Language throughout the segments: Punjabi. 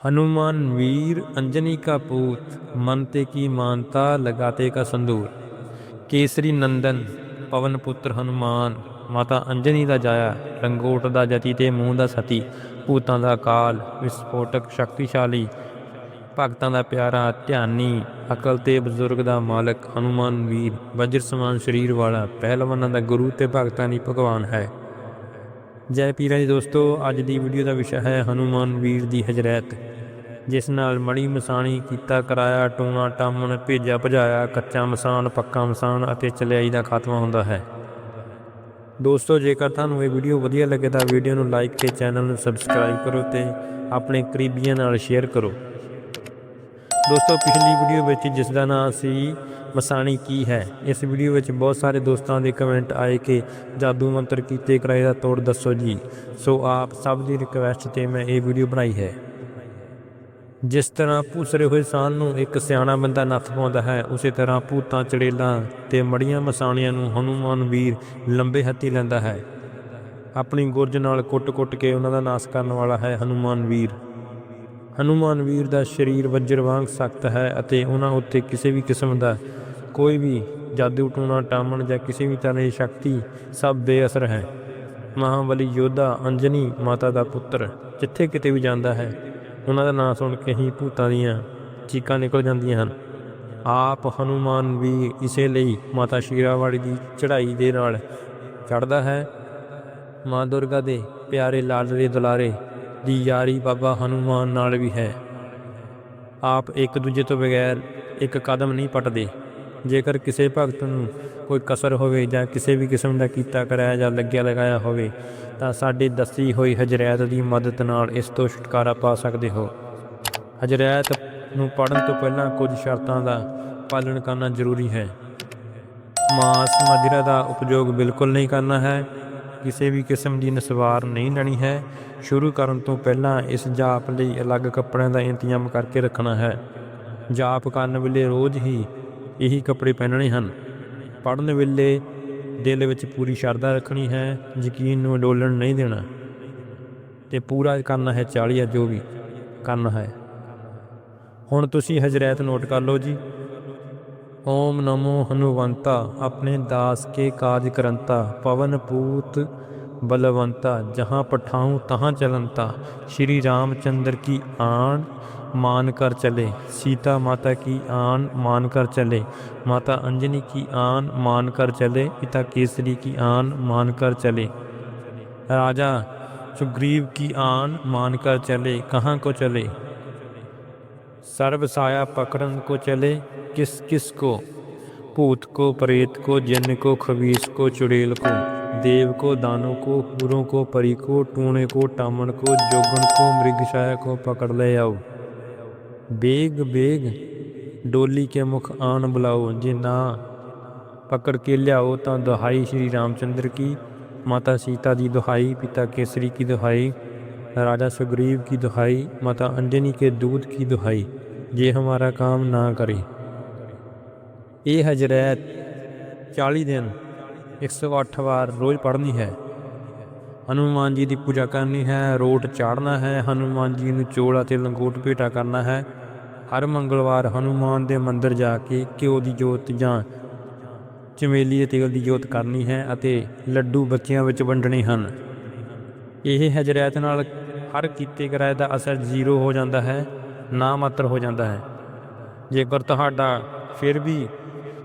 हनुमान वीर अंजनी का पूत मनते की मानता लगाते का संदूर ਕੇਸਰੀ ਨੰਦਨ ਪਵਨ ਪੁੱਤਰ ਹਨੂਮਾਨ ਮਾਤਾ ਅੰਜਨੀ ਦਾ ਜਾਇਆ ਲੰਗੋਟ ਦਾ ਜਤੀ ਤੇ ਮੂੰਹ ਦਾ ਸਤੀ ਭੂਤਾਂ ਦਾ ਕਾਲ ਵਿਸਫੋਟਕ ਸ਼ਕਤੀਸ਼ਾਲੀ ਭਗਤਾਂ ਦਾ ਪਿਆਰਾ ਧਿਆਨੀ ਅਕਲ ਤੇ ਬਜ਼ੁਰਗ ਦਾ ਮਾਲਕ ਹਨੂਮਾਨ ਵੀਰ ਵਜਰ ਸਮਾਨ ਸਰੀਰ ਵਾਲਾ ਪਹਿਲਵਾਨਾਂ ਦਾ ਗੁਰੂ ਤੇ ਭਗਤਾਂ ਦੀ ਭਗਵਾਨ ਹੈ ਜੈ ਪੀਰਾਂ ਜੀ ਦੋਸਤੋ, ਅੱਜ ਦੀ ਵੀਡੀਓ ਦਾ ਵਿਸ਼ਾ ਹੈ ਹਨੂਮਾਨ ਵੀਰ ਦੀ ਹਜਰਤ, ਜਿਸ ਨਾਲ ਮੜੀ ਮਸਾਣੀ ਕੀਤਾ ਕਰਾਇਆ, ਟੂਣਾ ਟਾਮਣ, ਭੇਜਿਆ ਭਜਾਇਆ, ਕੱਚਾ ਮਸਾਨ, ਪੱਕਾ ਮਸਾਨ ਅਤੇ ਚਲਿਆਈ ਦਾ ਖਾਤਮਾ ਹੁੰਦਾ ਹੈ। ਦੋਸਤੋ, ਜੇਕਰ ਤੁਹਾਨੂੰ ਇਹ ਵੀਡੀਓ ਵਧੀਆ ਲੱਗੇ ਤਾਂ ਵੀਡੀਓ ਨੂੰ ਲਾਈਕ ਤੇ ਚੈਨਲ ਨੂੰ ਸਬਸਕ੍ਰਾਈਬ ਕਰੋ ਤੇ ਆਪਣੇ ਕਰੀਬੀਆਂ ਨਾਲ ਸ਼ੇਅਰ ਕਰੋ। ਦੋਸਤੋ, ਪਿਛਲੀ ਵੀਡੀਓ ਵਿੱਚ ਜਿਸ ਦਾ ਨਾਮ ਸੀ ਮਸਾਣੀ ਕੀ ਹੈ, ਇਸ ਵੀਡੀਓ ਵਿੱਚ ਬਹੁਤ ਸਾਰੇ ਦੋਸਤਾਂ ਦੇ ਕਮੈਂਟ ਆਏ ਕਿ ਜਾਦੂ ਮੰਤਰ ਕੀਤੇ ਕਿਰਾਏ ਦਾ ਤੋੜ ਦੱਸੋ ਜੀ। ਸੋ ਆਪ ਸਭ ਦੀ ਰਿਕਵੈਸਟ ਤੇ ਮੈਂ ਇਹ ਵੀਡੀਓ ਬਣਾਈ ਹੈ। ਜਿਸ ਤਰ੍ਹਾਂ ਭੂਸਰੇ ਹੋਏ ਸਾਲ ਨੂੰ ਇੱਕ ਸਿਆਣਾ ਬੰਦਾ ਨੱਥ ਪਾਉਂਦਾ ਹੈ, ਉਸੇ ਤਰ੍ਹਾਂ ਭੂਤਾਂ, ਚੜੇਲਾਂ ਤੇ ਮੜੀਆਂ ਮਸਾਣੀਆਂ ਨੂੰ ਹਨੂਮਾਨ ਵੀਰ ਲੰਬੇ ਹੱਥੀ ਲੈਂਦਾ ਹੈ। ਆਪਣੀ ਗੁਰਜ ਨਾਲ ਕੁੱਟ-ਕੁੱਟ ਕੇ ਉਹਨਾਂ ਦਾ ਨਾਸ਼ ਕਰਨ ਵਾਲਾ ਹੈ ਹਨੂਮਾਨ ਵੀਰ। ਹਨੂਮਾਨ ਵੀਰ ਦਾ ਸਰੀਰ ਵਜਰ ਵਾਂਗ ਸਖਤ ਹੈ ਅਤੇ ਉਹਨਾਂ ਉੱਤੇ ਕਿਸੇ ਵੀ ਕਿਸਮ ਦਾ ਕੋਈ ਵੀ ਜਾਦੂ ਟੂਣਾ, ਟਾਮਣ ਜਾਂ ਕਿਸੇ ਵੀ ਤਰ੍ਹਾਂ ਦੀ ਸ਼ਕਤੀ ਸਭ ਬੇਅਸਰ ਹੈ। ਮਹਾਬਲੀ ਯੋਧਾ ਅੰਜਨੀ ਮਾਤਾ ਦਾ ਪੁੱਤਰ ਜਿੱਥੇ ਕਿਤੇ ਵੀ ਜਾਂਦਾ ਹੈ, ਉਹਨਾਂ ਦਾ ਨਾਮ ਸੁਣ ਕੇ ਹੀ ਭੂਤਾਂ ਦੀਆਂ ਚੀਕਾਂ ਨਿਕਲ ਜਾਂਦੀਆਂ ਹਨ। ਆਪ ਹਨੂਮਾਨ ਵੀ ਇਸੇ ਲਈ ਮਾਤਾ ਸ਼ੀਰਾਵਾੜੀ ਦੀ ਚੜ੍ਹਾਈ ਦੇ ਨਾਲ ਚੜਦਾ ਹੈ। ਮਾਂ ਦੁਰਗਾ ਦੇ ਪਿਆਰੇ ਲਾਡਲੇ ਦੁਲਾਰੇ ਦੀ ਯਾਰੀ ਬਾਬਾ ਹਨੂਮਾਨ ਨਾਲ ਵੀ ਹੈ। ਆਪ ਇੱਕ ਦੂਜੇ ਤੋਂ ਬਗੈਰ ਇੱਕ ਕਦਮ ਨਹੀਂ ਪਟਦੇ। ਜੇਕਰ ਕਿਸੇ ਭਗਤ ਨੂੰ ਕੋਈ ਕਸਰ ਹੋਵੇ ਜਾਂ ਕਿਸੇ ਵੀ ਕਿਸਮ ਦਾ ਕੀਤਾ ਕਰਾਇਆ ਜਾਂ ਲੱਗਿਆ ਲਗਾਇਆ ਹੋਵੇ, ਤਾਂ ਸਾਡੀ ਦੱਸੀ ਹੋਈ ਹਜਰੈਤ ਦੀ ਮਦਦ ਨਾਲ ਇਸ ਤੋਂ ਛੁਟਕਾਰਾ ਪਾ ਸਕਦੇ ਹੋ। ਹਜਰੈਤ ਨੂੰ ਪੜਨ ਤੋਂ ਪਹਿਲਾਂ ਕੁਝ ਸ਼ਰਤਾਂ ਦਾ ਪਾਲਣ ਕਰਨਾ ਜ਼ਰੂਰੀ ਹੈ। ਮਾਸ ਮਦਰਾ ਦਾ ਉਪਯੋਗ ਬਿਲਕੁਲ ਨਹੀਂ ਕਰਨਾ ਹੈ। ਕਿਸੇ ਵੀ ਕਿਸਮ ਦੀ ਨਸਵਾਰ ਨਹੀਂ ਲੈਣੀ ਹੈ। ਸ਼ੁਰੂ ਕਰਨ ਤੋਂ ਪਹਿਲਾਂ ਇਸ ਜਾਪ ਲਈ ਅਲੱਗ ਕੱਪੜਿਆਂ ਦਾ ਇੰਤਜ਼ਾਮ ਕਰਕੇ ਰੱਖਣਾ ਹੈ। ਜਾਪ ਕਰਨ ਵੇਲੇ ਰੋਜ਼ ਹੀ ਇਹੀ ਕੱਪੜੇ ਪਹਿਨਣੇ ਹਨ। ਪੜਨ ਵੇਲੇ ਦਿਲ ਵਿੱਚ ਪੂਰੀ ਸ਼ਰਧਾ ਰੱਖਣੀ ਹੈ, ਯਕੀਨ ਨੂੰ ਡੋਲਣ ਨਹੀਂ ਦੇਣਾ। ਤੇ ਪੂਰਾ ਕਰਨਾ ਹੈ 40 ਜੋ ਵੀ ਕਰਨਾ ਹੈ। ਹੁਣ ਤੁਸੀਂ ਹਜਰੈਤ ਨੋਟ ਕਰ ਲਓ ਜੀ। ओम नमो हनुवंता, अपने दास के कार्य करंता, पवन पूत बलवंता, जहाँ पठाऊँ तहाँ चलंता। श्री रामचंद्र की आन मान कर चले, सीता माता की आन मान कर चले, माता अंजनी की आन मान कर चले, पिता केसरी की आन मान कर चले। राजा सुग्रीव की आन मान कर चले, कहाँ को चले? सर्व साया पकड़न को चले किस किस को भूत को प्रेत को जन को खबीस को चुड़ैल को देव को दानों को हुरों को परी को टूणे को टामन को जोगन को मृगशाया को पकड़ ले आओ बेग बेग डोली के मुख आन बुलाओ जे ना पकड़ के लियाओ तो दुहाई श्री रामचंद्र की माता सीता की दुहाई पिता केसरी की दुहाई राजा सुग्रीव की दुहाई माता अंजनी के दूध की दुहाई जे हमारा काम ना करे ਇਹ ਹਜਰਤ 40 ਦਿਨ 108 ਵਾਰ ਰੋਜ਼ ਪੜ੍ਹਨੀ ਹੈ ਹਨੂਮਾਨ ਜੀ ਦੀ ਪੂਜਾ ਕਰਨੀ ਹੈ ਰੋਟ ਚਾੜਨਾ ਹੈ ਹਨੂਮਾਨ ਜੀ ਨੂੰ ਚੋਲਾ ਤੇ ਲੰਗੋਟ ਭੇਟਾ ਕਰਨਾ ਹੈ ਹਰ ਮੰਗਲਵਾਰ ਹਨੂਮਾਨ ਦੇ ਮੰਦਿਰ ਜਾ ਕੇ ਘਿਓ ਦੀ ਜੋਤ ਜਾਂ ਚਮੇਲੀ ਦੇ ਤੇਲ ਦੀ ਜੋਤ ਕਰਨੀ ਹੈ ਅਤੇ ਲੱਡੂ ਬੱਚਿਆਂ ਵਿੱਚ ਵੰਡਣੇ ਹਨ ਇਹ ਹਜਰਤ ਨਾਲ ਹਰ ਕੀਤੇ ਕਰਾਏ ਦਾ ਅਸਰ ਜ਼ੀਰੋ ਹੋ ਜਾਂਦਾ ਹੈ ਨਾ ਮਾਤਰ ਹੋ ਜਾਂਦਾ ਹੈ। ਜੇਕਰ ਤੁਹਾਡਾ ਫਿਰ ਵੀ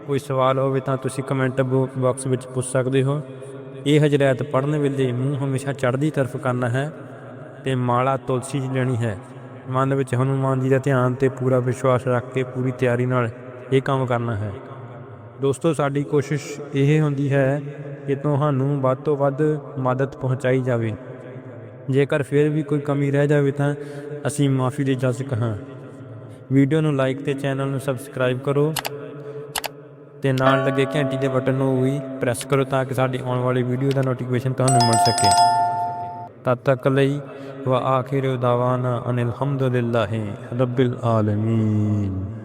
ਕੋਈ ਸਵਾਲ ਹੋਵੇ ਤਾਂ ਤੁਸੀਂ ਕਮੈਂਟ ਬਾਕਸ ਵਿੱਚ ਪੁੱਛ ਸਕਦੇ ਹੋ। ਇਹ ਹਜਰਤ ਪੜ੍ਹਨ ਵੇਲੇ ਮੂੰਹ ਹਮੇਸ਼ਾ ਚੜ੍ਹਦੀ ਤਰਫ ਕਰਨਾ ਹੈ ਤੇ ਮਾਲਾ ਤੁਲਸੀ ਜੀ ਲੈਣੀ ਹੈ। ਮਨ ਵਿੱਚ ਹਨੂਮਾਨ ਜੀ ਦਾ ਧਿਆਨ ਤੇ ਪੂਰਾ ਵਿਸ਼ਵਾਸ ਰੱਖ ਕੇ ਪੂਰੀ ਤਿਆਰੀ ਨਾਲ ਇਹ ਕੰਮ ਕਰਨਾ ਹੈ। ਦੋਸਤੋ, ਸਾਡੀ ਕੋਸ਼ਿਸ਼ ਇਹ ਹੁੰਦੀ ਹੈ ਕਿ ਤੁਹਾਨੂੰ ਵੱਧ ਤੋਂ ਵੱਧ ਮਦਦ ਪਹੁੰਚਾਈ ਜਾਵੇ। ਜੇਕਰ ਫਿਰ ਵੀ ਕੋਈ ਕਮੀ ਰਹਿ ਜਾਵੇ ਤਾਂ ਅਸੀਂ ਮਾਫੀ ਦੇ ਜਾਚਕ ਹਾਂ। ਵੀਡੀਓ ਨੂੰ ਲਾਈਕ ਤੇ ਚੈਨਲ ਨੂੰ ਸਬਸਕ੍ਰਾਈਬ ਕਰੋ ਤੇ ਨਾਲ ਲੱਗੇ ਘੰਟੀ ਦੇ ਬਟਨ ਨੂੰ ਵੀ ਪ੍ਰੈਸ ਕਰੋ ਤਾਂ ਕਿ ਸਾਡੀ ਆਉਣ ਵਾਲੀ ਵੀਡੀਓ ਦਾ ਨੋਟੀਫਿਕੇਸ਼ਨ ਤੁਹਾਨੂੰ ਮਿਲ ਸਕੇ। ਤਦ ਤੱਕ ਲਈ ਵਾ ਆਖਿਰ ਦਾਵਾਨਾ ਅਨਿਲ ਹਮਦੁਲਿਲਾਹਿ ਰੱਬਿਲ ਆਲਮੀਨ।